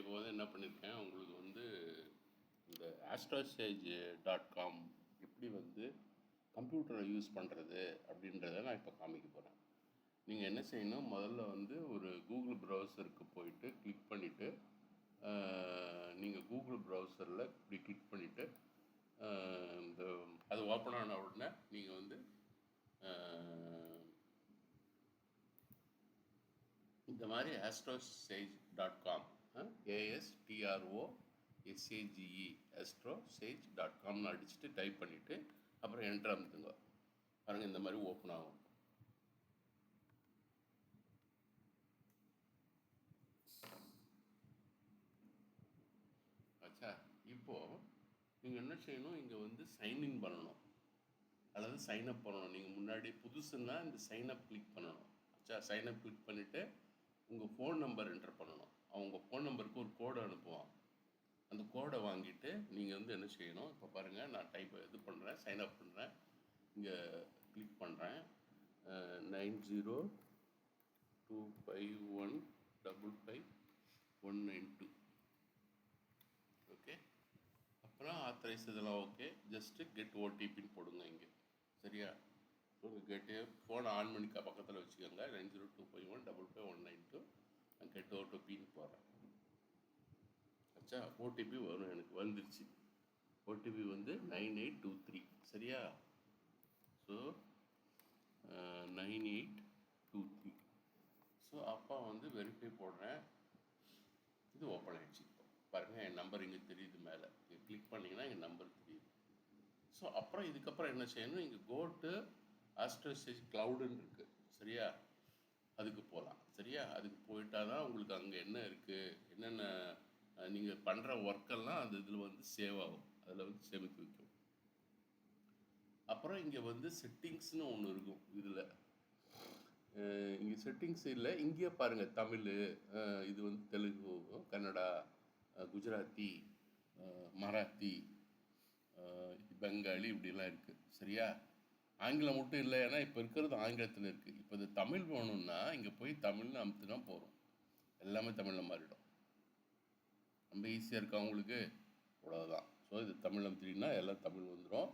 இப்போ வந்து என்ன பண்ணியிருக்கேன் உங்களுக்கு வந்து இந்த ஆஸ்ட்ராசேஜ் டாட் காம் எப்படி வந்து கம்ப்யூட்டரை யூஸ் பண்ணுறது அப்படின்றத நான் இப்போ காமிக்க போகிறேன் நீங்கள் என்ன செய்யணும் முதல்ல வந்து ஒரு கூகுள் ப்ரௌசருக்கு போயிட்டு கிளிக் பண்ணிவிட்டு நீங்கள் கூகுள் ப்ரௌசரில் இப்படி கிளிக் பண்ணிவிட்டு இந்த அது ஓப்பன் ஆன உடனே நீங்கள் வந்து இந்த மாதிரி AstroSage dot com A S T R O S A G E AstroSage dot காம்னு அடிச்சுட்டு டைப் பண்ணிவிட்டு அப்புறம் என்ட்ரு அமுத்துங்க பாருங்கள் இந்த மாதிரி ஓப்பன் ஆகும். ஆச்சா இப்போது நீங்கள் என்ன செய்யணும்? இங்கே வந்து சைன்இன் பண்ணணும். அல்லது சைன் அப் பண்ணணும். நீங்கள் முன்னாடி புதுசுன்னா இந்த சைன் அப் கிளிக் பண்ணணும். ஆச்சா சைன் அப் கிளிக் பண்ணிவிட்டு உங்கள் ஃபோன் நம்பர் என்டர் பண்ணணும். அவங்க ஃபோன் நம்பருக்கு ஒரு கோடு அனுப்புவான். அந்த கோடை வாங்கிட்டு நீங்கள் வந்து என்ன செய்யணும் இப்போ பாருங்கள் நான் டைப் இது பண்ணுறேன் சைன் அப் பண்ணுறேன் இங்கே கிளிக் பண்ணுறேன் nine zero two five one double five one nine two okay அப்புறம் ஆத்தரைஸ் இதெல்லாம் ஓகே ஜஸ்ட்டு கெட் ஓடிபின்னு போடுங்க இங்கே. சரியா? உங்கள் கெட்டு ஃபோனை ஆன் பண்ணிக்கா பக்கத்தில் வச்சுக்கோங்க. Nine zero two five one double five one nine two நான் கெட் ஓடிபின்னு போடுறேன் அச்சா ஓடிபி வரும் எனக்கு வந்துருச்சு. ஓடிபி வந்து நைன் எயிட் டூ த்ரீ சரியா? So nine eight two three so அப்பா வந்து வெரிஃபை போடுறேன். இது ஓப்பன் ஆகிடுச்சு இப்போ. பாருங்கள் என் நம்பர் இங்கே தெரியுது மேலே. நீங்கள் கிளிக் பண்ணிங்கன்னா என் நம்பர் தெரியுது. ஸோ அப்புறம் இதுக்கப்புறம் என்ன செய்யணும்? இங்கே கோட்டு ஆஸ்ட்ரோசேஜ் க்ளவுடுன்னு இருக்குது சரியா? அதுக்கு போகலாம் சரியா? அதுக்கு போயிட்டா தான் உங்களுக்கு அங்கே என்ன இருக்குது என்னென்ன நீங்கள் பண்ணுற ஒர்க்கெல்லாம் அந்த இதில் வந்து சேவ் ஆகும். அதில் வந்து சேமித்து வைக்கும் அப்புறம் இங்கே வந்து செட்டிங்ஸ்னு ஒன்று இருக்கும் இதில். இங்கே செட்டிங்ஸ் இல்லை. இங்கேயே பாருங்கள் தமிழ் இது வந்து தெலுங்கு கன்னடா குஜராத்தி மராத்தி பெங்காலி இப்படிலாம் இருக்குது சரியா? ஆங்கிலம் மட்டும் இல்லை ஏன்னா இப்போ இருக்கிறது ஆங்கிலத்தில் இருக்குது இப்போ இது தமிழ் போகணுன்னா இங்கே போய் தமிழ்னு அமுத்துனா போகிறோம் எல்லாமே தமிழில் மாறிடும். ரொம்ப ஈஸியாக இருக்கா உங்களுக்கு அவ்வளோதான் ஸோ இது தமிழ் அமுத்தினா எல்லாம் தமிழ் வந்துடும்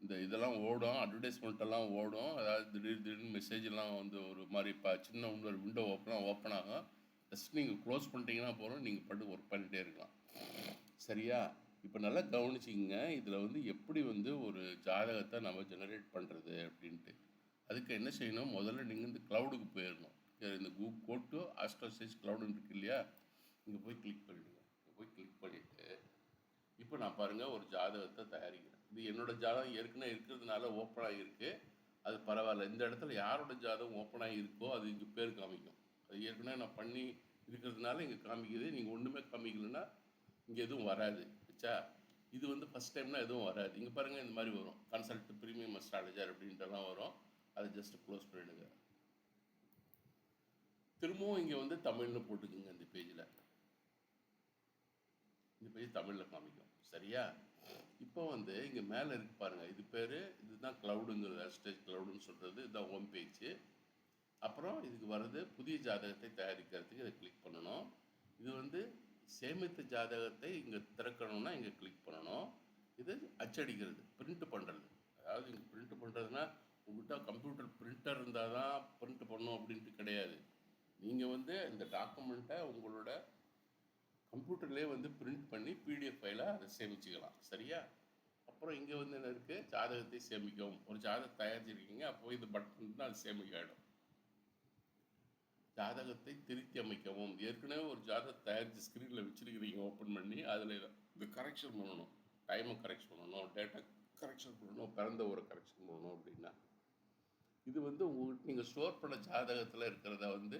இந்த இதெல்லாம் ஓடும் அட்வர்டைஸ்மெண்ட்டெல்லாம் ஓடும். அதாவது திடீர் திடீர்னு மெசேஜ்லாம் வந்து ஒரு மாதிரி இப்போ சின்ன ஒரு விண்டோ ஓப்பனாக ஓப்பன் ஆகும். ஜஸ்ட் நீங்கள் க்ளோஸ் பண்ணிட்டீங்கன்னா போகிறோம் நீங்கள் பாட்டு ஒர்க் பண்ணிகிட்டே இருக்கலாம். சரியா? இப்போ நல்லா கவனிச்சிங்க இதில் வந்து எப்படி வந்து ஒரு ஜாதகத்தை நம்ம ஜெனரேட் பண்ணுறது அப்படின்ட்டு. அதுக்கு என்ன செய்யணும்? முதல்ல நீங்கள் இந்த க்ளவுடுக்கு போயிடணும் இந்த கூ கோட்டு ஆஸ்ட்ரோசைஸ் க்ளவுடுன்னு இருக்கு இல்லையா? இங்கே போய் கிளிக் பண்ணிவிடுங்க இங்கே போய் கிளிக் பண்ணிவிட்டு இப்போ நான் பாருங்கள் ஒரு ஜாதகத்தை தயாரிக்கிறேன். இது என்னோடய ஜாதகம் ஏற்கனவே இருக்கிறதுனால ஓப்பனாக இருக்குது அது பரவாயில்ல. இந்த இடத்துல யாரோட ஜாதகம் ஓப்பனாக இருக்கோ அது இங்கே பேர் காமிக்கும். அது ஏற்கனவே நான் பண்ணி இருக்கிறதுனால இங்கே காமிக்குது. நீங்கள் ஒன்றுமே காமிக்கலைன்னா இங்கே எதுவும் வராது. வச்சா இது வந்து ஃபஸ்ட் டைம்னா எதுவும் வராது. இங்கே பாருங்கள் இந்த மாதிரி வரும். கன்சல்ட் ப்ரீமியம் அஸ்ட்ராலஜர் அப்படின்ட்டுலாம் வரும். அதை ஜஸ்ட் க்ளோஸ் பண்ணிடுங்க. திரும்பவும் இங்கே வந்து தமிழ்னு போட்டுக்குங்க இந்த பேஜில் இந்த பேஜ் தமிழில் காமிக்கும். சரியா? இப்போ வந்து இங்கே மேலே இருக்கு பாருங்கள் இது பேர் இதுதான் க்ளவுடுங்கிறது ஹேஷ்டேஜ் க்ளவுடுன்னு சொல்கிறது இதுதான் ஹோம் பேஜ் அப்புறம் இதுக்கு வர்றது புதிய ஜாதகத்தை தயாரிக்கிறதுக்கு இதை கிளிக் பண்ணணும். இது வந்து சேமித்த ஜாதகத்தை இங்கே திறக்கணும்னா இங்கே கிளிக் பண்ணணும். இது அச்சடிக்கிறது பிரிண்ட் பண்ணுறது அதாவது இங்கே பிரிண்ட் பண்ணுறதுனா உங்கள்கிட்ட கம்ப்யூட்டர் பிரிண்டர் இருந்தால் தான் பிரிண்ட் பண்ணும் அப்படின்ட்டு கிடையாது. நீங்கள் வந்து இந்த டாக்குமெண்ட்டை உங்களோட கம்ப்யூட்டர்லேயே வந்து பிரிண்ட் பண்ணி பிடிஎஃப் ஃபைலாக அதை சேமிச்சுக்கலாம். சரியா? அப்புறம் இங்கே வந்து என்ன இருக்குது ஜாதகத்தை சேமிக்கவும். ஒரு ஜாதகம் தயாரிச்சிருக்கீங்க அப்போ இது பட்டன் தான் அது சேமிக்க ஆகிடும் ஜாதகத்தை திருத்தி அமைக்கவும். ஏற்கனவே ஒரு ஜாதகம் தயாரித்து ஸ்க்ரீனில் வச்சுருக்கிறீங்க ஓப்பன் பண்ணி அதில் இது கரெக்ஷன் பண்ணணும். டைமை கரெக்ஷன் பண்ணணும் டேட்டா கரெக்ஷன் பண்ணணும் பிறந்த ஒரு கரெக்ஷன் பண்ணணும் அப்படின்னா. இது வந்து உங்களுக்கு நீங்கள் ஸ்டோர் பண்ண ஜாதகத்தில் இருக்கிறத வந்து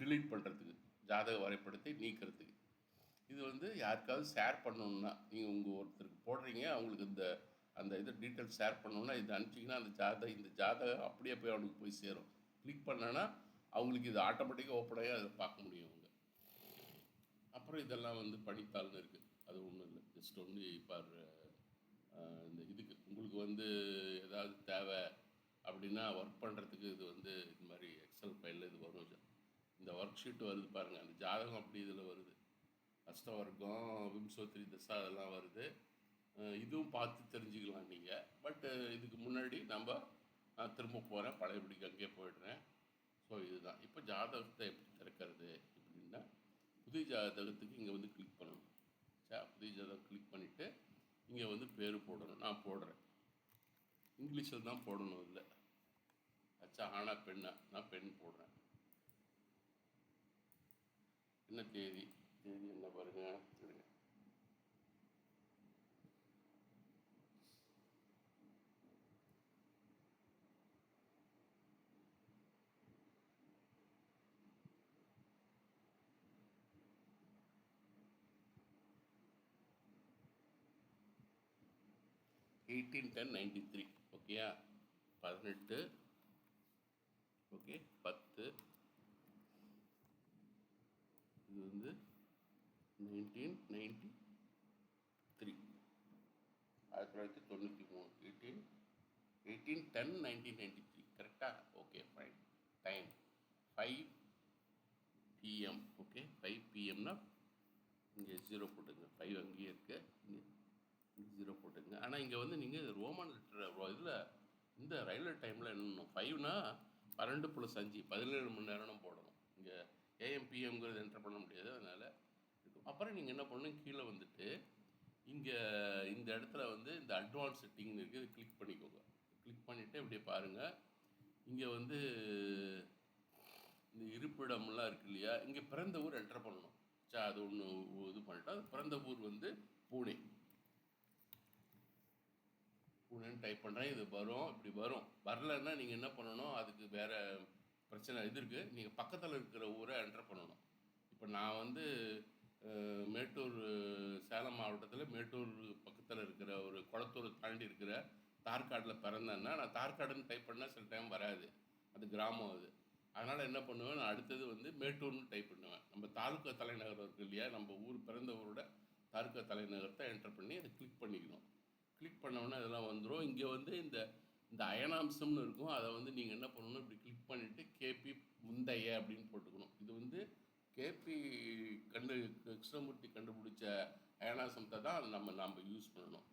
டிலீட் பண்ணுறதுக்கு ஜாதக வரைபடத்தை நீக்கிறதுக்கு. இது வந்து யாருக்காவது ஷேர் பண்ணணுன்னா நீங்கள் உங்கள் ஒருத்தருக்கு போடுறீங்க அவங்களுக்கு இந்த அந்த இது டீட்டெயில் ஷேர் பண்ணணுன்னா இது அனுப்பிச்சிங்கன்னா அந்த ஜாதகம் இந்த ஜாதகம் அப்படியே போய் அவனுக்கு போய் சேரும். கிளிக் பண்ணனா அவங்களுக்கு இது ஆட்டோமேட்டிக்காக ஓப்பனாக அதை பார்க்க முடியும் அவங்க. அப்புறம் இதெல்லாம் வந்து பணித்தாள்னு இருக்குது அது ஒன்றும் இல்லை. ஜஸ்ட் ஒன்லி இப்போ இந்த இதுக்கு. உங்களுக்கு வந்து ஏதாவது தேவை அப்படின்னா ஒர்க் பண்ணுறதுக்கு இது வந்து இது மாதிரி எக்ஸல் ஃபைலில் இது வரும். இந்த ஒர்க் ஷீட் வருது பாருங்கள் அந்த ஜாதகம் அப்படி இதில் வருது. அஷ்டவர்க்கம் விம்சோத்ரி தசா அதெல்லாம் வருது. இதுவும் பார்த்து தெரிஞ்சுக்கலாம் நீங்கள் பட்டு இதுக்கு முன்னாடி நம்ம நான் திரும்ப போகிறேன் பழையபடிக்கு அங்கேயே போயிடுறேன். ஸோ இதுதான். இப்போ ஜாதகத்தை எப்படி திறக்கிறது அப்படின்னா புதிய ஜாதகத்துக்கு இங்கே வந்து கிளிக் பண்ணணும். சா புதிய ஜாதகம் கிளிக் பண்ணிவிட்டு இங்கே வந்து பேர் போடணும். நான் போடுறேன். இங்கிலீஷில் தான் போடணும் இல்லை. அச்சா ஆனா பெண்ணா? நான் பெண் போடுறேன். என்ன தேதி? தேதி என்ன பாருங்கள் எயிட்டீன் டென் நைன்டி த்ரீ ஓகேயா பதினெட்டு. ஓகே பத்து. இது வந்து நைன்டீன் நைன்டி த்ரீ ஆயிரத்தி தொள்ளாயிரத்தி தொண்ணூற்றி மூணு. Eighteen eighteen ten nineteen ninety three கரெக்டாக okay fine time five PM okay five பிஎம்னா இங்கே ஜீரோ போட்டுங்க ஃபைவ் அங்கேயே இருக்குது ஜீரோ போட்டுங்க. ஆனால் இங்கே வந்து நீங்கள் ரோமன் லிட்டர் இதில் இந்த ரயில்வே டைமில் என்ன ஃபைவ்னா பன்னெண்டு ப்ளஸ் அஞ்சு பதினேழு மணி நேரம் போடணும். இங்கே ஏஎம்பிஎம்ங்கிறது என்டர் பண்ண முடியாது அதனால் இருக்கும். அப்புறம் நீங்கள் என்ன பண்ணணும்? கீழே வந்துட்டு இங்கே இந்த இடத்துல வந்து இந்த அட்வான்ஸ் செட்டிங்னு இருக்குது இது கிளிக் பண்ணிக்கோங்க. கிளிக் பண்ணிவிட்டு இப்படியே பாருங்கள் இங்கே வந்து இந்த இருப்பிடம்லாம் இருக்கு இல்லையா? இங்கே பிறந்த ஊர் என்டர் பண்ணணும். சா அது ஒன்று இது பண்ணிட்டா அது பிறந்த ஊர் வந்து பூனே. பூனேன்னு டைப் பண்ணுறேன் இது வரும் இப்படி வரும். வரலன்னா நீங்கள் என்ன பண்ணணும்? அதுக்கு வேறு பிரச்சனை இது இருக்குது நீங்கள் பக்கத்தில் இருக்கிற ஊரை என்டர் பண்ணணும். இப்போ நான் வந்து மேட்டூர் சேலம் மாவட்டத்தில் மேட்டூர் பக்கத்தில் இருக்கிற ஒரு குளத்தூர் தாண்டி இருக்கிற தார்காடில் பிறந்தேன்னா நான் தார்காடுன்னு டைப் பண்ணால் சில டைம் வராது. அது கிராமம் அது. அதனால் என்ன பண்ணுவேன்? நான் அடுத்தது வந்து மேட்டூர்னு டைப் பண்ணுவேன். நம்ம தாலுக்கா தலைநகரம் இருக்கு இல்லையா? நம்ம ஊர் பிறந்த ஊரோட தாலுக்கா தலைநகரத்தை என்டர் பண்ணி அதை கிளிக் பண்ணிக்கணும். கிளிக் பண்ணோன்னே இதெல்லாம் வந்துடும் இங்கே வந்து இந்த இந்த அயனாம்சம்னு இருக்கும். அதை வந்து நீங்கள் என்ன பண்ணணும்? இப்படி கிளிக் பண்ணிவிட்டு கேபி முந்தைய அப்படின்னு போட்டுக்கணும். இது வந்து கேபி கண்டு கிருஷ்ணமூர்த்தி கண்டுபிடிச்ச அயனாசமத்தை தான் நம்ம நாம் யூஸ் பண்ணணும்.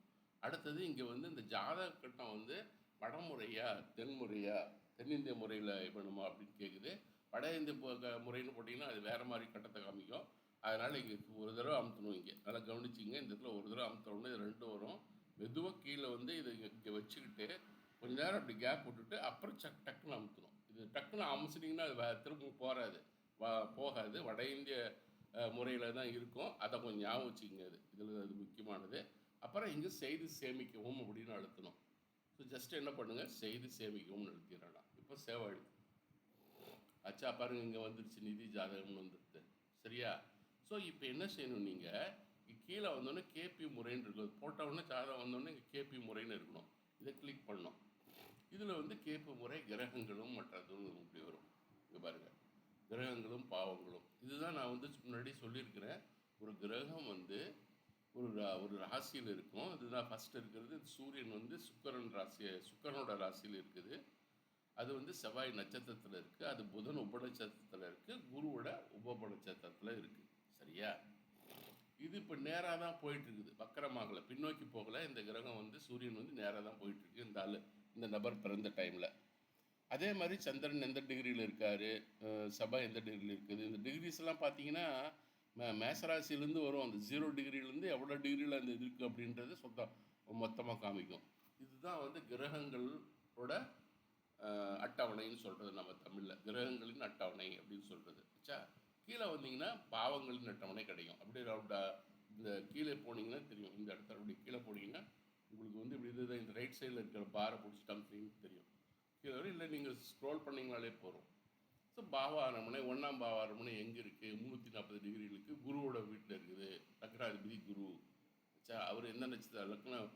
அடுத்தது இங்கே வந்து இந்த ஜாதக கட்டம் வந்து வடமுறையா தென்முறையா தென்னிந்திய முறையில் பண்ணுமா அப்படின்னு கேட்குது வட இந்திய முறைன்னு போட்டிங்கன்னா அது வேறு மாதிரி கட்டத்தை காமிக்கும். அதனால் இங்கே ஒரு தடவை அமுத்தணும் இங்கே. நல்லா கவனிச்சிங்க. இந்த இடத்துல ஒரு தடவை அமுத்தணும்னு இது ரெண்டும் வரும். மெதுவாக கீழே வந்து இதை இங்கே வச்சுக்கிட்டு கொஞ்ச நேரம் அப்படி கேப் விட்டுட்டு அப்புறம் சக் டக்குன்னு அமுத்தணும். இது டக்குன்னு அமுச்சிட்டிங்கன்னா அது திரும்ப போகாது வா போகாது. வட இந்திய முறையில் தான் இருக்கும். அதை கொஞ்சம் ஞாபகம் வச்சுக்கோங்க அது. இதில் அது முக்கியமானது. அப்புறம் இங்கே செய்தி சேமிக்கவும் அப்படின்னு அழுத்தணும். ஸோ ஜஸ்ட் என்ன பண்ணுங்கள் செய்தி சேமிக்கவும் அழுத்திடலாம் இப்போ சேவ் அச்சா பாருங்க இங்கே வந்துருச்சு. நிதி ஜாதகம்னு வந்துருது. சரியா? ஸோ இப்போ என்ன செய்யணும் நீங்கள் கீழே வந்தோடனே கேபி முறைன்னு இருக்கும். போட்ட உடனே ஜாதகம் வந்தோடனே இங்கே கேபி முறைன்னு இருக்கணும். இதை கிளிக் பண்ணணும். இதில் வந்து கேபி முறை கிரகங்களும் மற்றதும் இப்படி வரும். இங்கே பாருங்கள் கிரகங்களும் பாவங்களும். இதுதான் நான் வந்து முன்னாடி சொல்லியிருக்கிறேன். ஒரு கிரகம் வந்து ஒரு ரா- ஒரு ராசியில் இருக்கும். இதுதான் ஃபஸ்ட் இருக்கிறது. சூரியன் வந்து சுக்கரன் ராசி சுக்கரனோட ராசியில் இருக்குது. அது வந்து செவ்வாய் நட்சத்திரத்தில் இருக்குது அது புதன் உபநட்சத்திரத்தில் இருக்குது குருவோட உப நட்சத்திரத்தில் இருக்குது சரியா? இது இப்போ நேராக தான் போயிட்டுருக்குது. வக்கரமாகலை. பின்னோக்கி போகலை. இந்த கிரகம் வந்து சூரியன் வந்து நேராக தான் போயிட்டுருக்கு. இந்த ஆள் இந்த நபர் பிறந்த டைமில் அதே மாதிரி சந்திரன் எந்த டிகிரியில் இருக்கார்? சபா எந்த டிகிரியில் இருக்குது? இந்த டிகிரிஸ்லாம் பார்த்தீங்கன்னா மே மேசராசிலேருந்து வரும். அந்த ஜீரோ டிகிரிலேருந்து எவ்வளோ டிகிரியில் அந்த இது இருக்குது அப்படின்றது சொத்தம் மொத்தமாக காமிக்கும். இதுதான் வந்து கிரகங்களோட அட்டவணைன்னு சொல்கிறது நம்ம தமிழில். கிரகங்களின் அட்டவணை அப்படின்னு சொல்கிறது ஆச்சா கீழே வந்தீங்கன்னா பாவங்களின் அட்டவணை கிடைக்கும். அப்படியே ரவுண்டா இந்த கீழே போனீங்கன்னா தெரியும். இந்த இடத்துல அப்படி கீழே போனீங்கன்னா உங்களுக்கு வந்து இப்படி இதுதான் இந்த ரைட் சைடில் இருக்கிற பாரை பிடிச்சி தெரியும். கீழே வரும். இல்லை நீங்கள் ஸ்க்ரோல் பண்ணிங்கனாலே போகிறோம் ஸோ பாவ அரண்மனை ஒன்றாம் பாவ அரண்மனை எங்கே இருக்குது முந்நூற்றி நாற்பது டிகிரி இருக்குது குருவோட வீட்டில் இருக்குது. லக்னாதிபதி குரு. ஆச்சா அவர் எந்த நட்சத்திரம் லக்னம்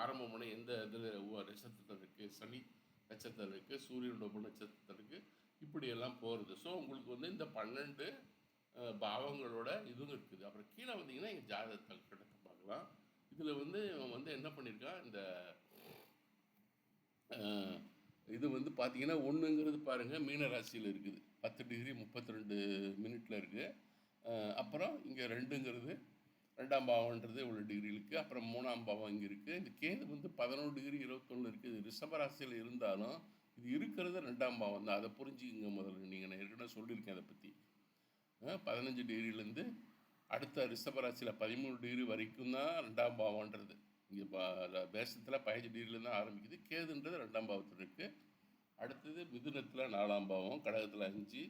ஆரம்ப முனை எந்த இதில் நட்சத்திரத்தில் இருக்குது சனி நட்சத்திரம் இருக்குது சூரியனோட உப இருக்குது இப்படியெல்லாம் போகிறது ஸோ உங்களுக்கு வந்து இந்த பன்னெண்டு பாவங்களோட இதுவும் இருக்குது. அப்புறம் கீழே வந்தீங்கன்னா எங்கள் ஜாதகத்தை கட்டத்தை பார்க்கலாம். இதில் வந்து இவன் வந்து என்ன பண்ணியிருக்கான் இந்த இது வந்து பார்த்தீங்கன்னா ஒன்றுங்கிறது பாருங்கள் மீனராசியில் இருக்குது. பத்து டிகிரி முப்பத்தி ரெண்டு மினிட்டில் இருக்குது அப்புறம் இங்கே ரெண்டுங்கிறது ரெண்டாம் பாவம்ன்றது இவ்வளோ டிகிரி இருக்குது அப்புறம் மூணாம் பாவம் இங்கே இருக்குது இந்த கேது வந்து பதினொன்று டிகிரி இருபத்தொன்று இருக்குது ரிஷபராசியில் இருந்தாலும் இது இருக்கிறது ரெண்டாம் பாவம் தான். அதை புரிஞ்சுக்கிங்க முதல்ல. நீங்கள் நான் ஏற்கனவே சொல்லியிருக்கேன் அதை பற்றி பதினஞ்சு டிகிரிலேருந்து அடுத்த ரிஷபராசியில் பதிமூணு டிகிரி வரைக்கும் தான் ரெண்டாம் பாவம்ன்றது. இங்கே பேசத்தில் பதினஞ்சு டிகிரிலேருந்து தான் ஆரம்பிக்குது. கேதுன்றது ரெண்டாம் பாவத்தில் இருக்குது அடுத்தது மிதுனத்தில் நாலாம் பாவம் கடகத்தில் அஞ்சு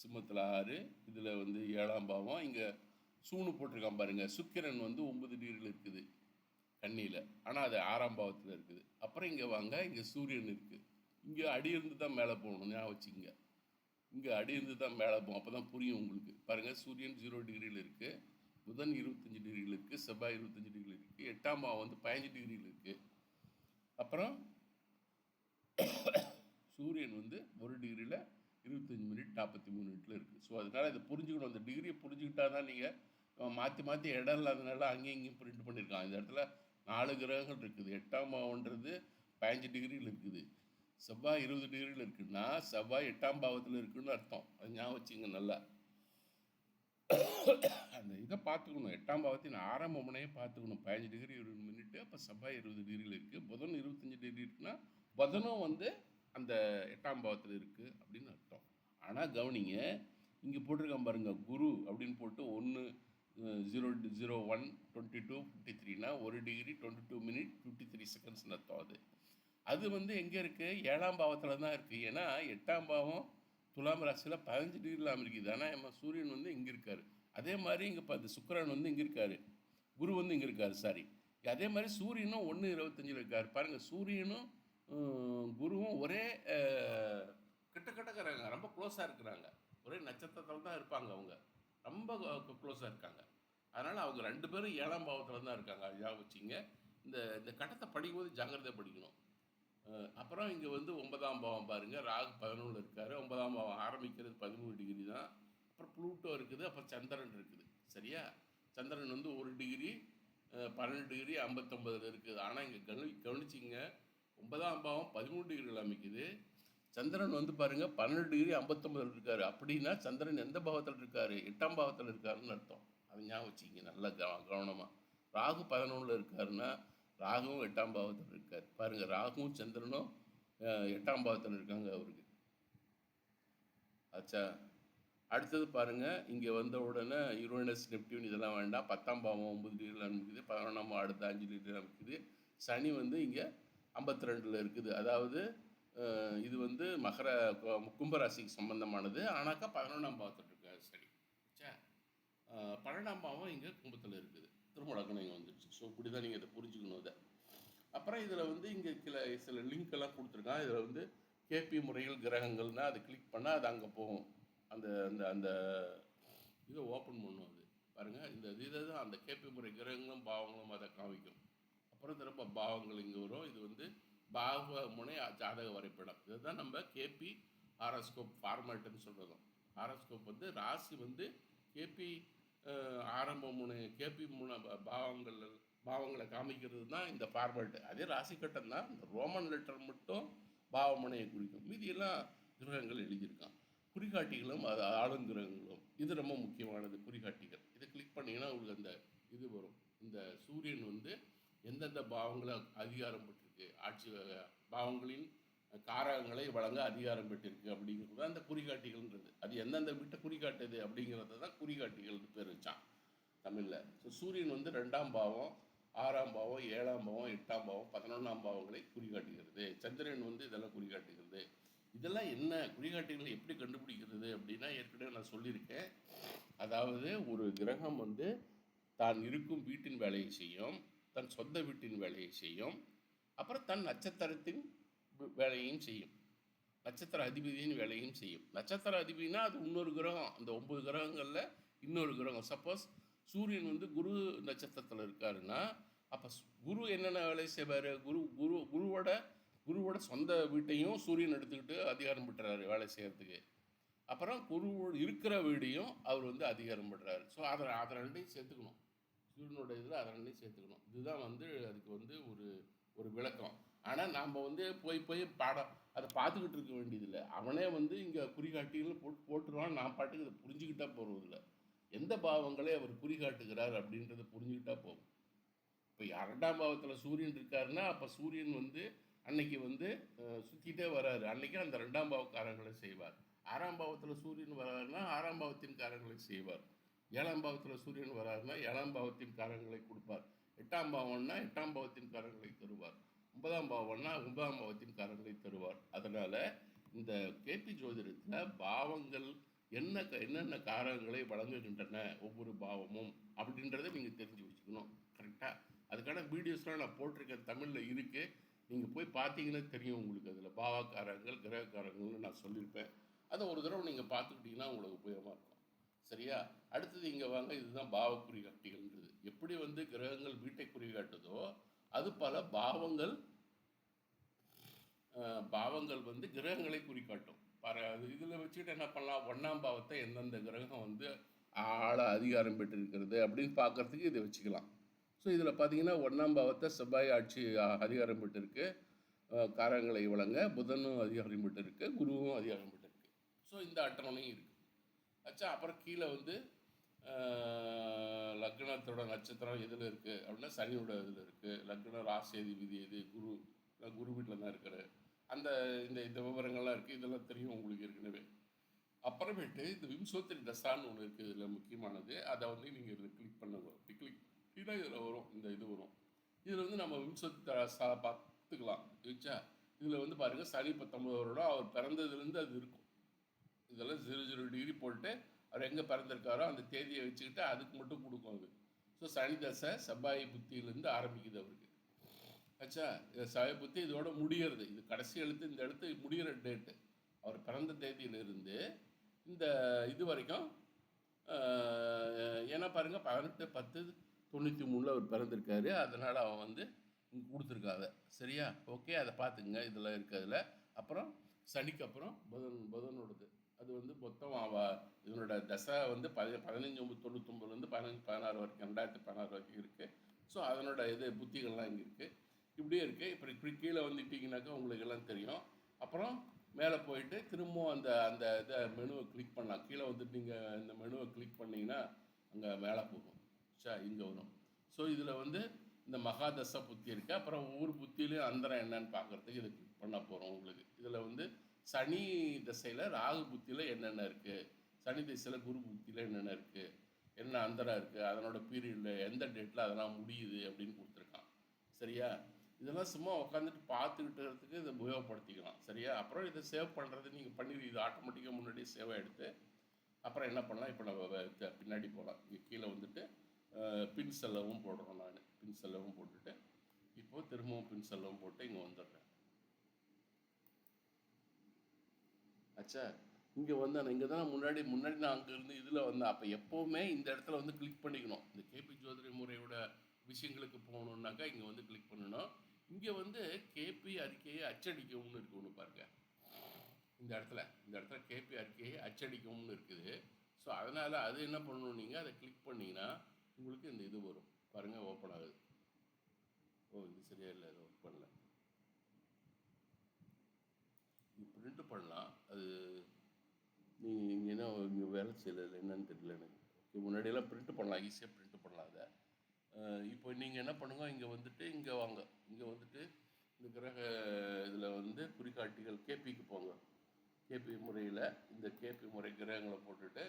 சிம்மத்தில் ஆறு இதில் வந்து ஏழாம் பாவம். இங்கே சூணு போட்டிருக்கான் பாருங்கள் சுக்கிரன் வந்து ஒன்பது டிகிரியில் இருக்குது. கண்ணியில் ஆனால் அது ஆறாம் பாவத்தில் இருக்குது. அப்புறம் இங்கே வாங்க இங்கே சூரியன் இருக்குது இங்கே அடி இருந்து தான் மேலே போகணும் ஞாபகம் வச்சுக்கோங்க. இங்கே அடி இருந்து தான் மேலே போகும் அப்போ தான் புரியும் உங்களுக்கு. பாருங்கள் சூரியன் ஜீரோ டிகிரியில் இருக்குது புதன் இருபத்தஞ்சி டிகிரியில் இருக்குது செவ்வாய் இருபத்தஞ்சி டிகிரியில் இருக்குது எட்டாம் மாவு வந்து பதினஞ்சு டிகிரியில் இருக்குது அப்புறம் சூரியன் வந்து ஒரு டிகிரியில் இருபத்தஞ்சி மினிட் நாற்பத்தி மூணு மினிட்ல இருக்குது ஸோ அதனால் இதை புரிஞ்சுக்கணும். அந்த டிகிரியை புரிஞ்சுக்கிட்டா தான் நீங்கள் மாற்றி மாற்றி இடம் இல்லாதனால அங்கேயும் இங்கேயும் பிரிண்ட் பண்ணியிருக்கான் இந்த இடத்துல நாலு கிரகங்கள் இருக்குது. எட்டாம் மாவுன்றது பதினஞ்சு டிகிரியில் இருக்குது. செவ்வாய் இருபது டிகிரியில் இருக்குன்னா செவ்வாய் எட்டாம் பாவத்தில் இருக்குன்னு அர்த்தம். அது ஞாபகம் வச்சுங்க நல்லா. அந்த இதை பார்த்துக்கணும். எட்டாம் பாவத்தின் ஆரம்ப முனையை பார்த்துக்கணும். பதினஞ்சு டிகிரி இருபது மினிட்டு அப்போ செவ்வாய் இருபது டிகிரியில் இருக்குது புதன் இருபத்தஞ்சி டிகிரி இருக்குன்னா புதனும் வந்து அந்த எட்டாம் பாவத்தில் இருக்குது அப்படின்னு அர்த்தம். ஆனால் கவனிங்க இங்கே போட்டிருக்கேன் பாருங்கள் குரு அப்படின்னு போட்டு ஒன்று zero zero one twenty two fifty த்ரீனா ஒரு degree twenty two minute fifty three செகண்ட்ஸ்னு அர்த்தம் அது. அது வந்து எங்கே இருக்குது ஏழாம் பாவத்தில் தான் இருக்குது ஏன்னா எட்டாம் பாவம் துலாம் ராசியில் பதினஞ்சு டிகிரியில் இருக்குது. ஆனால் நம்ம சூரியன் வந்து இங்கே இருக்கார். அதே மாதிரி இங்கே பார்த்து சுக்கரன் வந்து இங்கே இருக்கார். குரு வந்து இங்கே இருக்கார். சாரி அதே மாதிரி சூரியனும் ஒன்று இருபத்தஞ்சில் இருக்கார். பாருங்கள் சூரியனும் குருவும் ஒரே கிட்டக்கிட்டக்கிறாங்க ரொம்ப க்ளோஸாக இருக்கிறாங்க. ஒரே நட்சத்திரத்தில் தான் இருப்பாங்க அவங்க. ரொம்ப க்ளோஸாக இருக்காங்க. அதனால் அவங்க ரெண்டு பேரும் ஏழாம் பாவத்தில் தான் இருக்காங்க. அது ஞாபகம் வச்சிங்க. இந்த இந்த கட்டத்தை படிக்கும்போது ஜாக்கிரதை படிக்கணும். அப்புறம் இங்கே வந்து ஒன்பதாம் பாவம் பாருங்கள் ராகு பதினொன்று இருக்கார். ஒன்பதாம் பாவம் ஆரம்பிக்கிறது பதிமூணு டிகிரி தான். அப்புறம் ப்ளூட்டோ இருக்குது. அப்புறம் சந்திரன் இருக்குது. சரியா? சந்திரன் வந்து ஒரு டிகிரி பன்னெண்டு டிகிரி ஐம்பத்தொம்பதில் இருக்குது. ஆனால் இங்கே கவனி கவனிச்சிங்க ஒன்பதாம் பாவம் பதிமூணு டிகிரியில் அமைக்குது. சந்திரன் வந்து பாருங்கள் பன்னெண்டு டிகிரி ஐம்பத்தொம்பதில் இருக்கார். அப்படின்னா சந்திரன் எந்த பாவத்தில் இருக்கார்? எட்டாம் பாவத்தில் இருக்காருன்னு அர்த்தம். அதை ஞாபகம் வச்சுக்கிங்க நல்லா கவனமாக ராகு பதினொன்றில் இருக்காருன்னா ராகுவும் எட்டாம் பாவத்தில் இருக்கார். பாருங்கள் ராகுவும் சந்திரனும் எட்டாம் பாவத்தில் இருக்காங்க அவருக்கு. ஆச்சா அடுத்தது பாருங்கள் இங்கே வந்த உடனே யுரோனஸ் நெப்டியூன் இதெல்லாம் வேண்டாம். பத்தாம் பாவம் ஒம்பது டிகிரியில் அமைக்குது பதினொன்றாம் பாவம் அடுத்த அஞ்சு டிகிரியில் அமைக்குது. சனி வந்து இங்கே ஐம்பத்தி ரெண்டில் இருக்குது. அதாவது இது வந்து மகர கும்பராசிக்கு சம்பந்தமானது. ஆனாக்கா பதினொன்றாம் பாவத்தில் இருக்காது சரி சே பன்னெண்டாம் பாவம் இங்கே கும்பத்தில் இருக்குது. திரும்ப லக்னம் இங்கே வந்துடுச்சு. ஸோ இப்படி தான் நீங்கள் இதை புரிஞ்சுக்கணும் இதை. அப்புறம் இதில் வந்து இங்கே சில சில லிங்க் எல்லாம் கொடுத்துருக்கான் இதில் வந்து கேபி முறைகள் கிரகங்கள்னால் அதை கிளிக் பண்ணால் அது அங்கே போகும். அந்த அந்த அந்த இதை ஓப்பன் பண்ணும் அது. பாருங்கள் இந்த இதை தான் அந்த கேபி முறை கிரகங்களும் பாவங்களும் அதை காமிக்கும். அப்புறம் திரும்ப பாவங்கள் இங்கே வரும். இது வந்து பாவ முனை ஜாதக வரைபடம். இதுதான் நம்ம கேபி ஆரோஸ்கோப் ஃபார்மேட்டுன்னு சொல்கிறதும் ஆரோஸ்கோப் வந்து ராசி வந்து கேபி ஆரம்ப மூணு கேபி மூணு பாவங்கள் பாவங்களை காமிக்கிறது தான் இந்த ஃபார்மேட்டு அதே ராசி கட்டம் தான் இந்த ரோமன் லெட்டர் மட்டும் பாவமுனையை குறிக்கும். மீதியெல்லாம் கிரகங்கள் எழுதியிருக்கான் குறிகாட்டிகளும் அது ஆளுங்கிரகங்களும் இது ரொம்ப முக்கியமானது குறிகாட்டிகள். இதை கிளிக் பண்ணிங்கன்னா உங்களுக்கு அந்த இது வரும். இந்த சூரியன் வந்து எந்தெந்த பாவங்களை அதிகாரம் பெற்றிருக்கு ஆட்சி பாவங்களின் காரகங்களை வழங்க அதிகாரம் பெற்றிருக்கு அப்படிங்கிறது தான் அந்த குறிகாட்டிகள்ன்றது அது எந்தெந்த வீட்டை குறிகாட்டுது அப்படிங்கிறத தான் குறிகாட்டிகள்னு பேர் வச்சான் தமிழில். ஸோ சூரியன் வந்து ரெண்டாம் பாவம் ஆறாம் பாவம் ஏழாம் பாவம் எட்டாம் பாவம் பதினொன்றாம் பாவங்களை குறிகாட்டுகிறது. சந்திரன் வந்து இதெல்லாம் குறிகாட்டுகிறது. இதெல்லாம் என்ன குறிகாட்டிகளை எப்படி கண்டுபிடிக்கிறது அப்படின்னா ஏற்கனவே நான் சொல்லியிருக்கேன். அதாவது ஒரு கிரகம் வந்து தான் இருக்கும் வீட்டின் வேலையை செய்யும் தன் சொந்த வீட்டின் வேலையை செய்யும் அப்புறம் தன் நட்சத்திரத்தின் வேலையும் செய்யும். நட்சத்திர அதிபதியின் வேலையும் செய்யும். நட்சத்திர அதிபதினா அது இன்னொரு கிரகம். அந்த ஒன்பது கிரகங்களில் இன்னொரு கிரகம். சப்போஸ் சூரியன் வந்து குரு நட்சத்திரத்தில் இருக்காருன்னா அப்போ குரு என்னென்ன வேலை செய்வார்? குரு குரு குருவோட குருவோட சொந்த வீட்டையும் சூரியன் எடுத்துக்கிட்டு அதிகாரம் பெற்றாரு வேலை செய்கிறதுக்கு அப்புறம் குரு இருக்கிற வீடையும் அவர் வந்து அதிகாரம் பெற்றுறாரு ஸோ அதை அதை ரெண்டையும் சேர்த்துக்கணும். சூரியனோட இதில் அதை ரெண்டையும் சேர்த்துக்கணும். இதுதான் வந்து அதுக்கு வந்து ஒரு ஒரு விளக்கம். ஆனால் நாம் வந்து போய் போய் பாடம் அதை பார்த்துக்கிட்டு இருக்க வேண்டியதில்லை. அவனே வந்து இங்கே குறிகாட்டிகள் போட்டு போட்டுருவான். நான் பாட்டுக்கு இதை புரிஞ்சுக்கிட்டா போகிறதில்ல எந்த பாவங்களை அவர் குறிகாட்டுகிறார் அப்படின்றத புரிஞ்சுக்கிட்டா போகும் இப்போ இரண்டாம் பாவத்தில் சூரியன் இருக்காருன்னா அப்போ சூரியன் வந்து அன்னைக்கு வந்து சுற்றிட்டே வராரு. அன்னைக்கு அந்த ரெண்டாம் பாவக்காரங்களை செய்வார். ஆறாம் பாவத்தில் சூரியன் வராருன்னா ஆறாம் பாவத்தின் காரங்களை செய்வார். ஏழாம் பாவத்தில் சூரியன் வராருன்னா ஏழாம் பாவத்தின் காரங்களை கொடுப்பார். எட்டாம் பாவம்னா எட்டாம் பாவத்தின் காரங்களை தருவார். ஒன்பதாம் பாவம்னா ஒன்பதாம் பாவத்தின் காரணங்களை தருவார். அதனால் இந்த கேபி ஜோதிடத்தில் பாவங்கள் என்ன க- என்னென்ன காரங்களை வழங்குகின்றன ஒவ்வொரு பாவமும் அப்படின்றத நீங்கள் தெரிஞ்சு வச்சுக்கணும். கரெக்டாக அதுக்கான வீடியோஸ்லாம் நான் போட்டிருக்கேன். தமிழில் இருக்குது நீங்கள் போய் பார்த்தீங்கன்னா தெரியும் உங்களுக்கு அதில். பாவக்காரங்கள் கிரகக்காரங்கள்னு நான் சொல்லியிருப்பேன். அதை ஒரு தடவை நீங்கள் பார்த்துக்கிட்டிங்கன்னா உங்களுக்கு உபயோகமாக இருக்கும். சரியா? அடுத்தது இங்கே வாங்க. இதுதான் பாவக்குறி காட்டிகள்ன்றது. எப்படி வந்து கிரகங்கள் வீட்டை குறிகாட்டுதோ அது பல பாவங்கள் பாவங்கள் வந்து கிரகங்களை குறிக்காட்டும் பர அது இதில் வச்சுக்கிட்டு என்ன பண்ணலாம்? ஒன்றாம் பாவத்தை எந்தெந்த கிரகம் வந்து ஆழ அதிகாரம் பெற்றிருக்கிறது அப்படின்னு பார்க்கறதுக்கு இதை வச்சுக்கலாம். ஸோ இதில் பார்த்தீங்கன்னா ஒன்றாம் பாவத்தை செவ்வாய் ஆட்சி அதிகாரம் பெற்றிருக்கு. காரங்களை வழங்க புதனும் அதிகாரம் பெற்றிருக்கு குருவும் அதிகாரம் பெற்றிருக்கு. ஸோ இந்த அட்டவணையும் இருக்குது ஆச்சா அப்புறம் கீழே வந்து லக்னத்தோட நட்சத்திரம் எதில் இருக்குது அப்படின்னா சனியோட இதில் இருக்குது லக்ன ராசி விதி எது குரு நான் குரு வீட்டில் தான் இருக்கிறேன் அந்த இந்த இந்த விவரங்கள்லாம் இருக்குது இதெல்லாம் தெரியும் உங்களுக்கு ஏற்கனவே. அப்புறமேட்டு இந்த விம்சோத்திரி தசான்னு ஒன்று இருக்குது இதில் முக்கியமானது. அதை வந்து நீங்கள் இதில் கிளிக் பண்ணுங்க. இப்படி கிளிக் இதான் இதில் வரும். இந்த இது வரும். இதில் வந்து நம்ம விம்சோத்தி தசா பார்த்துக்கலாம். வச்சா இதில் வந்து பாருங்கள் சனி பத்தொன்பது வருடம். அவர் பிறந்ததுலேருந்து அது இருக்கும். இதெல்லாம் ஜீரோ ஜீரோ டிகிரி போட்டு அவர் எங்கே பிறந்திருக்காரோ அந்த தேதியை வச்சுக்கிட்டு அதுக்கு மட்டும் கொடுக்கும் அது. ஸோ சனி தசை செவ்வாய் புத்தியிலேருந்து ஆரம்பிக்குது அவருக்கு. ஆச்சா இதை செவ்வாய் புத்தி இதோட முடியறது. இது கடைசி எழுத்து இந்த எழுத்து முடிகிற டேட்டு அவர் பிறந்த தேதியிலிருந்து இந்த இது வரைக்கும் ஏன்னா பாருங்கள் பதினெட்டு பத்து தொண்ணூற்றி மூணில் அவர் பிறந்திருக்காரு. அதனால் அவன் வந்து இங்கே கொடுத்துருக்காத. சரியா? ஓகே அதை பார்த்துங்க. இதெல்லாம் இருக்கிறதுல அப்புறம் சனிக்கு அப்புறம் புதன் புதனோடது. அது வந்து மொத்தம் அவ இதனோட தசை வந்து பதி பதினஞ்சு தொண்ணூத்தொம்பதுலேருந்து பதினஞ்சு பதினாறு வரைக்கும் ரெண்டாயிரத்தி பதினாறு வரைக்கும் இருக்குது ஸோ அதனோட இது புத்திகள்லாம் இங்கே இருக்குது இப்படியே இருக்குது இப்போ இப்படி கீழே வந்துட்டிங்கனாக்கா உங்களுக்கு எல்லாம் தெரியும். அப்புறம் மேலே போயிட்டு திரும்பவும் அந்த அந்த இதை மெனுவை கிளிக் பண்ணலாம். கீழே வந்துட்டு நீங்கள் இந்த மெனுவை கிளிக் பண்ணிங்கன்னா அங்கே மேலே போகும். சா இங்கே வரும். ஸோ இதில் வந்து இந்த மகாதசா புத்தி இருக்குது அப்புறம் ஒவ்வொரு புத்தியிலையும் அந்தரம் என்னன்னு பார்க்குறதுக்கு இதை கிளிக் பண்ண போகிறோம் உங்களுக்கு. இதில் வந்து சனி திசையில் ராகு புத்தியில் என்னென்ன இருக்குது சனி திசையில் குரு புத்தியில் என்னென்ன இருக்குது என்ன அந்தரம் இருக்குது அதனோட பீரியடில் எந்த டேட்டில் அதெல்லாம் முடியுது அப்படின்னு கொடுத்துருக்கான். சரியா? இதெல்லாம் சும்மா உட்காந்துட்டு பார்த்துக்கிட்டுறதுக்கு இதை உபயோகப்படுத்திக்கலாம். சரியா? அப்புறம் இதை சேவ் பண்ணுறது நீங்கள் பண்ணி இது ஆட்டோமேட்டிக்காக முன்னாடியே சேவ் எடுத்து அப்புறம் என்ன பண்ணலாம்? இப்போ நம்ம பின்னாடி போகலாம். இங்கே கீழே வந்துட்டு பின் செல்லவும் போடுறோம் நான். பின் செல்லவும் போட்டுட்டு இப்போது திரும்பவும் பின் செல்லவும் போட்டு இங்கே வந்துடுறேன். ஆச்சா இங்கே வந்து இங்கே தான் முன்னாடி முன்னாடி நான் அங்கே இருந்து இதில் வந்தேன். அப்போ எப்போவுமே இந்த இடத்துல வந்து கிளிக் பண்ணிக்கணும். இந்த கேபி ஜோதிரி முறையோட விஷயங்களுக்கு போகணுன்னாக்கா இங்கே வந்து கிளிக் பண்ணணும். இங்கே வந்து கேபி அறிக்கையை அச்சடிக்கவும்னு இருக்கு ஒன்று பாருங்க. இந்த இடத்துல இந்த இடத்துல கேபி அறிக்கையை அச்சடிக்கவும்னு இருக்குது. ஸோ அதனால் அது என்ன பண்ணணும் நீங்கள் அதை கிளிக் பண்ணிங்கன்னா உங்களுக்கு இந்த இது வரும். பாருங்கள் ஓப்பன் ஆகுது. ஓ இது சரியாக இல்லை அது ஒர்க் பண்ணல. இது பிரிண்ட் பண்ணலாம். அது நீங்கள் இங்கே என்ன இங்கே வேலை செய்யலை என்னன்னு தெரியல எனக்கு. முன்னாடியெல்லாம் பிரிண்ட் பண்ணலாம் ஈஸியாக பிரிண்ட் பண்ணலாம் அதை. இப்போ நீங்கள் என்ன பண்ணுங்க இங்கே வந்துட்டு இங்கே வாங்க. இங்கே வந்துட்டு இந்த கிரக இதில் வந்து குறிகாட்டிகள் கேபிக்கு போங்க. கேபி முறையில் இந்த கேபி முறை கிரகங்களை போட்டுட்டு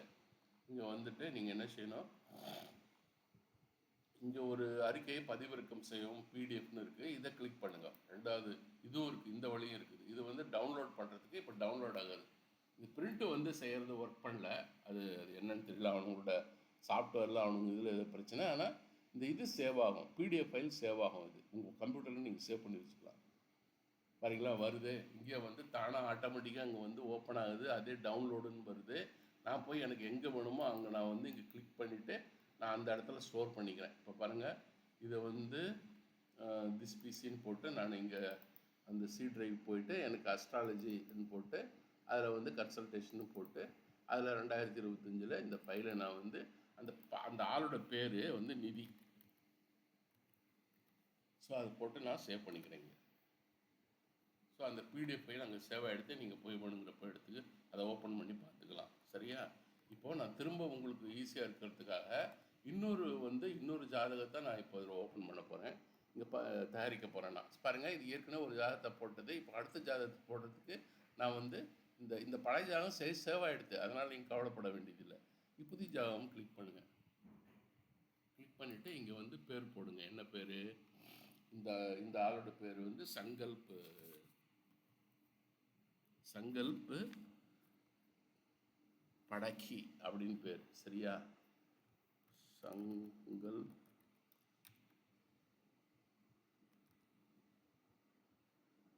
இங்கே வந்துட்டு நீங்கள் என்ன செய்யணும் இங்கே ஒரு அறிக்கையை பதிவிறக்கம் செய்யவும் பிடிஎஃப்னு இருக்குது இதை கிளிக் பண்ணுங்கள் ரெண்டாவது இதுவும் இருக்குது இந்த வழியும் இருக்குது. இது வந்து டவுன்லோட் பண்ணுறதுக்கு இப்போ டவுன்லோட் ஆகாது. இது பிரிண்ட்டு வந்து செய்கிறது ஒர்க் பண்ணல. அது அது என்னன்னு தெரியல. அவங்களோட சாஃப்ட்வேரில் அவனுங்க இதில் எது பிரச்சனை. ஆனால் இந்த இது சேவ் ஆகும். பிடிஎஃப் ஃபைல் சேவ் ஆகும் இது. உங்கள் கம்ப்யூட்டரில் நீங்கள் சேவ் பண்ணி வச்சுக்கலாம். பாருங்களா வருது. இங்கே வந்து தானாக ஆட்டோமேட்டிக்காக அங்கே வந்து ஓப்பன் ஆகுது. அதே டவுன்லோடுன்னு வருது. நான் போய் எனக்கு எங்கே வேணுமோ அங்கே நான் வந்து இங்கே கிளிக் பண்ணிவிட்டு நான் அந்த இடத்துல ஸ்டோர் பண்ணிக்கிறேன். இப்போ பாருங்கள் இதை வந்து திஸ் பிசின்னு போட்டு நான் இங்கே அந்த சி ட்ரைவ் போயிட்டு எனக்கு அஸ்ட்ராலஜின்னு போட்டு அதில் வந்து கன்சல்டேஷன் போட்டு அதில் ரெண்டாயிரத்தி இருபத்தஞ்சில் இந்த ஃபைலை நான் வந்து அந்த அந்த ஆளோட பேர் வந்து நிதி. ஸோ அதை போட்டு நான் சேவ் பண்ணிக்கிறேங்க ஸோ அந்த பிடிஎஃப் ஃபைல் அங்கே சேவ் எடுத்து நீங்கள் போய் பண்ணுங்கிறப்ப எடுத்து அதை ஓப்பன் பண்ணி பார்த்துக்கலாம். சரியா? இப்போது நான் திரும்ப உங்களுக்கு ஈஸியாக இருக்கிறதுக்காக இன்னொரு வந்து இன்னொரு ஜாதகத்தை நான் இப்போ இதில் ஓப்பன் பண்ண போகிறேன் இங்கே ப தயாரிக்க போகிறேன் நான். பாருங்கள் இது ஏற்கனவே ஒரு ஜாதகத்தை போட்டது. இப்போ அடுத்த ஜாதகத்தை போடுறதுக்கு நான் வந்து இந்த இந்த பழைய ஜாதகம் சரி சேவ் ஆகிடுது அதனால் நீங்கள் கவலைப்பட வேண்டியதில்லை. புதிய ஜாதகம் கிளிக் பண்ணுங்கள் கிளிக் பண்ணிவிட்டு இங்கே வந்து பேர் போடுங்க. என்ன பேர்? இந்த இந்த ஆளோட பேர் வந்து சங்கல்ப்பு சங்கல்ப்பு படக்கி அப்படின்னு பேர். சரியா? சங்கல்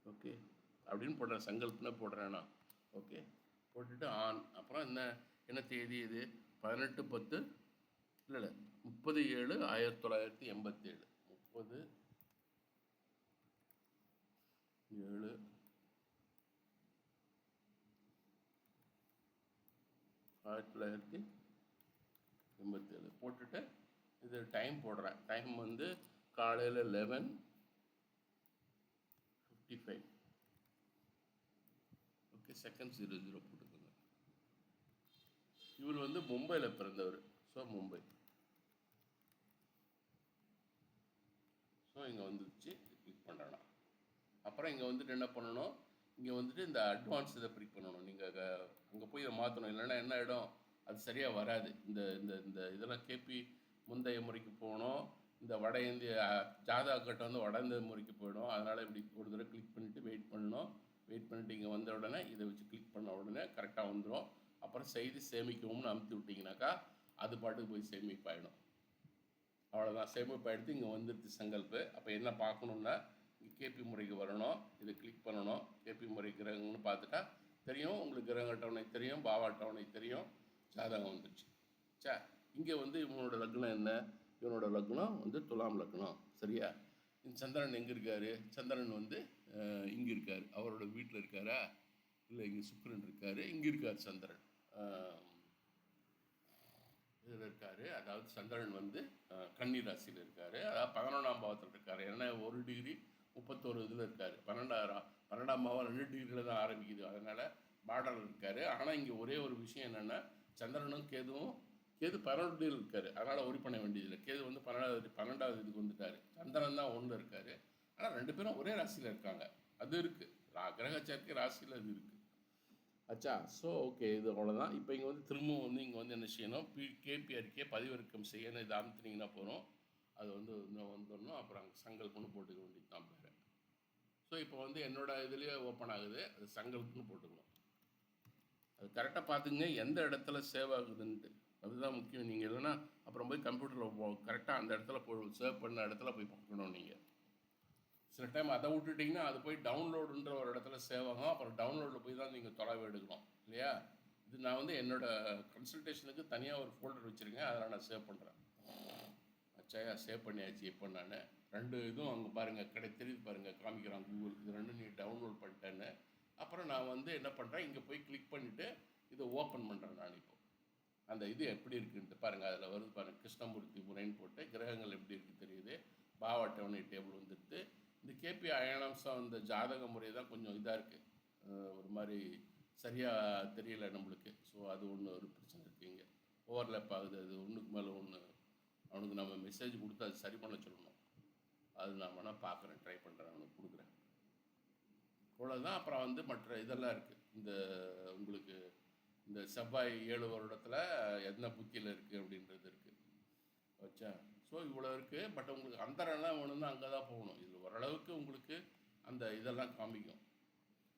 ஓகே. அப்படின்னு போடுறேன். சங்கல்ப்னா போடுறேன்? நான் ஓகே. போட்டுட்டு ஆன். அப்புறம் என்ன? என்ன தேதி இது? பதினெட்டு பத்து? இல்லை இல்லை. முப்பது ஏழு ஆயிரத்தி தொள்ளாயிரத்தி எண்பத்தேழு. முப்பது ஏழு. ஆயிரத்தி தொள்ளாயிரத்தி எண்பத்தேழு. போட்டுட்டு இது டைம் போடுறேன். டைம் வந்து காலையில் eleven fifty five okay second zero zero போட்டுக்கோங்க. இவர் வந்து மும்பையில் பிறந்தவர். ஸோ மும்பை. ஸோ இங்கே வந்துச்சு கிளிக் பண்ணலாம் அப்புறம் இங்கே வந்துட்டு என்ன பண்ணணும்? இங்கே வந்துட்டு இந்த அட்வான்ஸ் இதை கிளிக் பண்ணணும். நீங்கள் அங்கே போய் இதை மாற்றணும் இல்லைன்னா என்ன இடம் அது சரியாக வராது. இந்த இந்த இந்த இதெல்லாம் கேபி முந்தைய முறைக்கு போகணும் இந்த வட இந்திய ஜாதா கட்டை வந்து வட இந்திய முறைக்கு போயிடும். அதனால் இப்படி ஒரு தடவை கிளிக் பண்ணிவிட்டு வெயிட் பண்ணணும். வெயிட் பண்ணிட்டு இங்கே வந்த உடனே இதை வச்சு கிளிக் பண்ண உடனே கரெக்டாக வந்துடும் அப்புறம் செய்தி சேமிக்கவும்னு அமுத்தி விட்டிங்கனாக்கா அது பாட்டுக்கு போய் சேமிப்பாயிடும். அவ்வளோதான் சேமிப்பாயிடுத்து இங்கே வந்துடுது சங்கல்பு. அப்போ என்ன பார்க்கணுன்னா இங்கே கேபி முறைக்கு வரணும். இதை கிளிக் பண்ணணும். கேபி முறை கிரகங்கள்னு பார்த்துட்டா தெரியும். உங்களுக்கு கிரக அட்டவணை தெரியும். பாவ அட்டவணை தெரியும். ஜாதகம் வந்துடுச்சு சே இங்கே வந்து இவனோட லக்னம் என்ன? இவனோட லக்னம் வந்து துலாம் லக்னம். சரியா? இந்த சந்திரன் எங்கே இருக்காரு? சந்திரன் வந்து இங்கே இருக்கார். அவரோட வீட்டில் இருக்காரா? இல்லை இங்கே சுக்கரன் இருக்கார். இங்கே இருக்கார் சந்திரன். இதில் இருக்கார். அதாவது சந்திரன் வந்து கன்னி ராசியில் இருக்கார். அதாவது பதினொன்றாம் பாவத்தில் இருக்கார். ஏன்னா ஒரு டிகிரி முப்பத்தோரு இதில் இருக்கார். பன்னெண்டாயிரம் பன்னெண்டாம் பாவம் ரெண்டு டிகிரியில் தான் ஆரம்பிக்குது. அதனால் பார்டரில் இருக்கார். ஆனால் இங்கே ஒரே ஒரு விஷயம் என்னென்னா சந்திரனும் கேதுவும் கேது பன்னெண்டு இருக்காரு. அதனால் ஒரி பண்ண வேண்டியதில்லை. கேது வந்து பன்னெண்டாவது பன்னெண்டாவது இதுக்கு வந்துட்டாரு. சந்திரன் தான் ஒன்று இருக்காரு. ஆனால் ரெண்டு பேரும் ஒரே ராசியில் இருக்காங்க. அது இருக்குது கிரக சேர்க்கை ராசியில் அது இருக்குது அச்சா ஸோ ஓகே இது அவ்வளோதான் இப்போ இங்கே வந்து திரும்பவும் வந்து இங்கே வந்து என்ன செய்யணும்? பி கேபிஆர்கே பதிவிறக்கம் செய்யணும். இதை அமுத்துனீங்கன்னா போகிறோம் அது வந்து இன்னும் வந்துடணும். அப்புறம் அங்கே சங்கல்புன்னு போட்டுக்க வேண்டியது தான் பேர் ஸோ இப்போ வந்து என்னோடய இதுலேயே ஓப்பன் ஆகுது. அது சங்கல்பம்னு போட்டுக்கணும். அது கரெக்டாக பார்த்துங்க எந்த இடத்துல சேவ் ஆகுதுன்ட்டு. அதுதான் முக்கியம். நீங்கள் இல்லைன்னா அப்புறம் போய் கம்ப்யூட்டரில் கரெக்டாக அந்த இடத்துல போய் சேவ் பண்ண இடத்துல போய் பார்க்கணும் நீங்கள் சில டைம் அதை விட்டுட்டிங்கன்னா அது போய் டவுன்லோடுன்ற ஒரு இடத்துல சேவ் ஆகும். அப்புறம் டவுன்லோடில் போய் தான் நீங்கள் தொலைவு எடுக்கணும். இல்லையா? இது நான் வந்து என்னோடய கன்சல்டேஷனுக்கு தனியாக ஒரு ஃபோல்டர் வச்சுருக்கேன். அதில் நான் சேவ் பண்ணுறேன் அச்சாயா சேவ் பண்ணியாச்சு இப்போ நான். ரெண்டு இதுவும் அங்கே பாருங்கள் கடை தெரியுது பாருங்கள் காமிக்கிறான் கூகுள் இது ரெண்டும் நீ டவுன்லோட் பண்ணிட்டேன்னு. அப்புறம் நான் வந்து என்ன பண்ணுறேன் இங்கே போய் கிளிக் பண்ணிவிட்டு இதை ஓப்பன் பண்ணுறேன் நான் இப்போ. அந்த இது எப்படி இருக்குன்ட்டு பாருங்கள் அதில் வருது பாருங்கள் கிருஷ்ணமூர்த்தி முறைன்னு போட்டு கிரகங்கள் எப்படி இருக்குது தெரியுது. பாவ அட்டவணை டேபிள் வந்துடுது இந்த கேபி அயனாம்சம் இந்த ஜாதக முறை தான் கொஞ்சம் இதாக இருக்குது ஒரு மாதிரி சரியாக தெரியல நம்மளுக்கு. ஸோ அது ஒன்று ஒரு பிரச்சனை இருக்குது இங்கே. ஓவர்லேப் ஆகுது அது ஒன்றுக்கு மேலே ஒன்று அவனுக்கு நம்ம மெசேஜ் கொடுத்து அது சரி பண்ண சொல்லணும். அது நான் வேணால் பார்க்குறேன் ட்ரை பண்ணுறேன் அவனுக்கு கொடுக்குறேன். அவ்வளோதான் அப்புறம் வந்து மற்ற இதெல்லாம் இருக்குது இந்த உங்களுக்கு இந்த செவ்வாய் ஏழு வருடத்தில் என்ன புத்தியில் இருக்குது அப்படின்றது இருக்குது வச்சா? ஸோ இவ்வளோ இருக்குது பட் உங்களுக்கு அந்தரெல்லாம் வேணும்னா அங்கே தான் போகணும். இது ஓரளவுக்கு உங்களுக்கு அந்த இதெல்லாம் காமிக்கும்.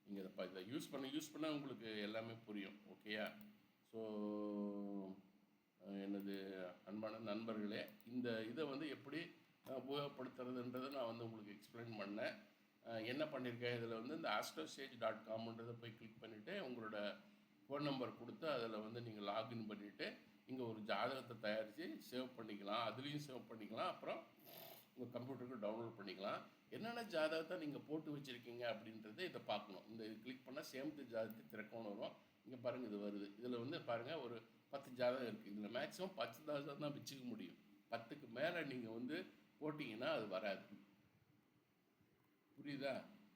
நீங்கள் இதை இதை யூஸ் பண்ண யூஸ் பண்ண உங்களுக்கு எல்லாமே புரியும். ஓகேயா ஸோ எனது அன்பான நண்பர்களே இந்த இதை வந்து எப்படி உபயோகப்படுத்துறதுன்றதை நான் வந்து உங்களுக்கு எக்ஸ்பிளைன் பண்ணேன். என்ன பண்ணியிருக்கேன் இதில் வந்து இந்த ஆஸ்ட்ரோசேஜ் டாட் காம்ன்றதை போய் கிளிக் பண்ணிவிட்டு உங்களோட ஃபோன் நம்பர் கொடுத்து அதில் வந்து நீங்கள் லாகின் பண்ணிவிட்டு இங்கே ஒரு ஜாதகத்தை தயாரித்து சேவ் பண்ணிக்கலாம். அதுலேயும் சேவ் பண்ணிக்கலாம். அப்புறம் உங்கள் கம்ப்யூட்டருக்கு டவுன்லோட் பண்ணிக்கலாம். என்னென்ன ஜாதகத்தை நீங்கள் போட்டு வச்சுருக்கீங்க அப்படின்றத இதை பார்க்கணும். இந்த இது கிளிக் பண்ணால் சேமித்த ஜாதகத்தை திறக்கணும் வரும். இங்கே பாருங்கள் இது வருது. இதில் வந்து பாருங்கள் ஒரு பத்து ஜாதகம் இருக்குது இதில் மேக்ஸிமம் பத்து ஜாதகம் தான் வச்சுக்க முடியும். பத்துக்கு மேலே நீங்கள் வந்து போட்டிங்கன்னா அது வராது. புரியுதா?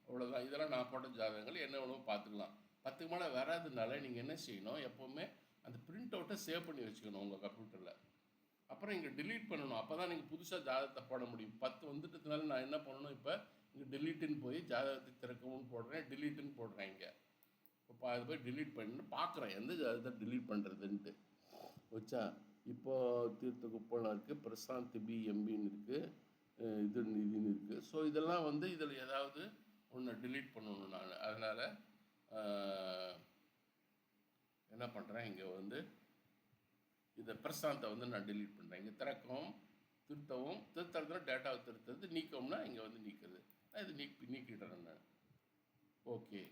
அவ்வளோதான் இதெல்லாம் நான் போட்ட ஜாதகங்கள் என்ன வேணுமோ பார்த்துக்கலாம். பத்துக்கு மேலே வராதுனால நீங்கள் என்ன செய்யணும்? எப்போவுமே அந்த பிரிண்ட் அவுட்டை சேவ் பண்ணி வச்சுக்கணும் உங்கள் கம்ப்யூட்டரில் அப்புறம் இங்கே டிலீட் பண்ணணும். அப்போ தான் நீங்கள் புதுசாக ஜாதகத்தை போட முடியும். பத்து வந்துட்டதுனால நான் என்ன பண்ணணும் இப்போ? இங்கே டிலீட்டுன்னு போய் ஜாதகத்தை திறக்கவும் போடுறேன் டிலீட்டுன்னு போடுறேன் இங்கே. இப்போ அது போய் டிலீட் பண்ணி பார்க்குறேன். எந்த ஜாதகத்தை டிலீட் பண்ணுறதுன்ட்டு வச்சா இப்போ தீர்த்த குப்பலம் இருக்குது பிரசாந்த் பி எம்பின்னு இருக்குது இது இதுன்னு இருக்குது ஸோ இதெல்லாம் வந்து இதில் ஏதாவது ஒன்று டிலீட் பண்ணணும் நான். அதனால் என்ன பண்ணுறேன் இங்கே வந்து இந்த பிரசாந்தை வந்து நான் டிலீட் பண்ணுறேன் இங்கே திறக்கவும் திருத்தவும் திருத்தறதுனா டேட்டாவை திருத்தறது நீக்கம்னா இங்கே வந்து நீக்கிறது. நான் இது நீக்கி நீக்கிடுறேன் நான். ஓகே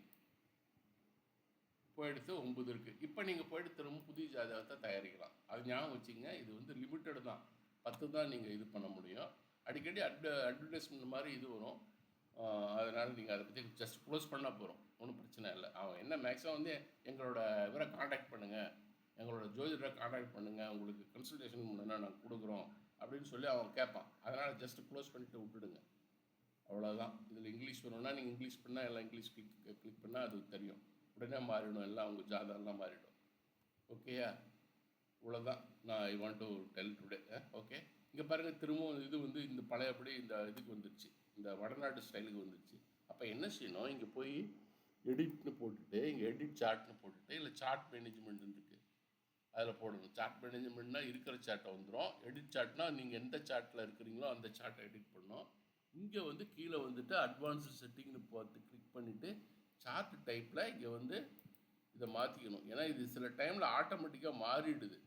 போயிடுத்து ஒம்பது இருக்குது இப்போ நீங்கள் போயிட்டு திரும்ப புதிய ஜாதகத்தை தயாரிக்கலாம். அது ஞாபகம் வச்சுங்க இது வந்து லிமிட்டடு தான். பத்து தான் நீங்கள் இது பண்ண முடியும். அடிக்கடி அட்வ அட்வர்டைஸ்மெண்ட் மாதிரி இது வரும். அதனால் நீங்கள் அதை பற்றி ஜஸ்ட் க்ளோஸ் பண்ணால் போகிறோம் ஒன்றும் பிரச்சனை இல்லை. அவன் என்ன மேக்ஸிமம் வந்து எங்களோட இவரை காண்டாக்ட் பண்ணுங்கள் எங்களோட ஜோதிடரை காண்டாக்ட் பண்ணுங்கள் உங்களுக்கு கன்சல்டேஷன் பண்ணுன்னா நாங்கள் கொடுக்குறோம். அப்படின்னு சொல்லி அவன் கேட்பான். அதனால் ஜஸ்ட் க்ளோஸ் பண்ணிட்டு விட்டுடுங்க. அவ்வளோதான் இதில் இங்கிலீஷ் வரணும்னா நீங்கள் இங்கிலீஷ் பண்ணால் எல்லாம் இங்கிலீஷ் கிளிக் கிளிக் பண்ணால் அது தெரியும். உடனே மாறிடும். எல்லாம் அவங்க ஜாதகம்லாம் மாறிடும். ஓகேயா இவ்வளோதான் நான் I want to tell today okay இங்கே பாருங்கள் திரும்பவும் இது வந்து இந்த பழையபடி இந்த இதுக்கு வந்துருச்சு. இந்த வடநாட்டு ஸ்டைலுக்கு வந்துருச்சு. அப்போ என்ன செய்யணும்? இங்கே போய் எடிட்னு போட்டுட்டு இங்கே எடிட் சார்ட்னு போட்டுட்டு இல்லை சார்ட் மேனேஜ்மெண்ட்னு இருக்குது அதில் போடணும். சார்ட் மேனேஜ்மெண்ட்னா இருக்கிற சார்ட்டை வந்துடும் எடிட் சார்ட்னா நீங்கள் எந்த சார்ட்டில் இருக்கிறீங்களோ அந்த சார்ட்டை எடிட் பண்ணோம். இங்கே வந்து கீழே வந்துட்டு அட்வான்ஸ்டு செட்டிங்னு பார்த்து கிளிக் பண்ணிவிட்டு சார்ட் டைப்பில் இங்கே வந்து இதை மாற்றிக்கணும் ஏன்னா இது சில டைமில் ஆட்டோமேட்டிக்காக மாறிடுது.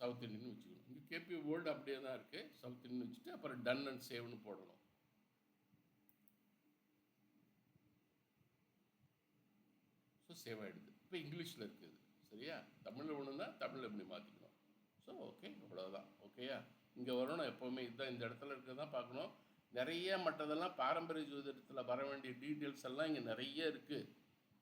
சவுத் இந்தியன் வச்சுக்கணும். இங்கே கேபி வேர்ல்டு அப்படியே தான் இருக்குது சவுத் இந்தியன் வச்சுட்டு அப்புறம் டன் அண்ட் சேவ்னு போடணும். ஸோ சேவ் ஆகிடுது இப்போ இங்கிலீஷில் இருக்குது சரியா? தமிழில் ஒன்றுனா தமிழில் எப்படி மாற்றிக்கணும் ஸோ ஓகே அவ்வளோதான் ஓகேயா இங்கே வரணும். எப்போவுமே இதுதான். இந்த இடத்துல இருக்கிறது தான் பார்க்கணும். நிறைய மற்றதெல்லாம் பாரம்பரிய ஜோதிடத்தில் வர வேண்டிய டீட்டெயில்ஸ் எல்லாம் இங்கே நிறைய இருக்குது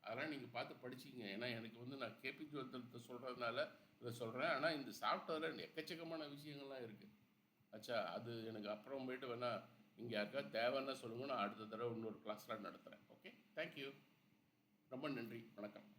அதெல்லாம் நீங்கள் பார்த்து படிச்சிங்க ஏன்னா எனக்கு வந்து நான் கேபி ஜோதிடத்தை சொல்கிறதுனால இதை சொல்கிறேன் ஆனால் இந்த சாஃப்ட்வேரில் எக்கச்சக்கமான விஷயங்கள்லாம் இருக்குது ஆச்சா அது எனக்கு அப்புறம் போயிட்டு வேணால் இங்கே யாருக்கா தேவைன்னா சொல்லுங்கள் நான் அடுத்த தடவை இன்னொரு கிளாஸ்லாம் நடத்துகிறேன் ஓகே தேங்க்யூ ரொம்ப நன்றி. வணக்கம்.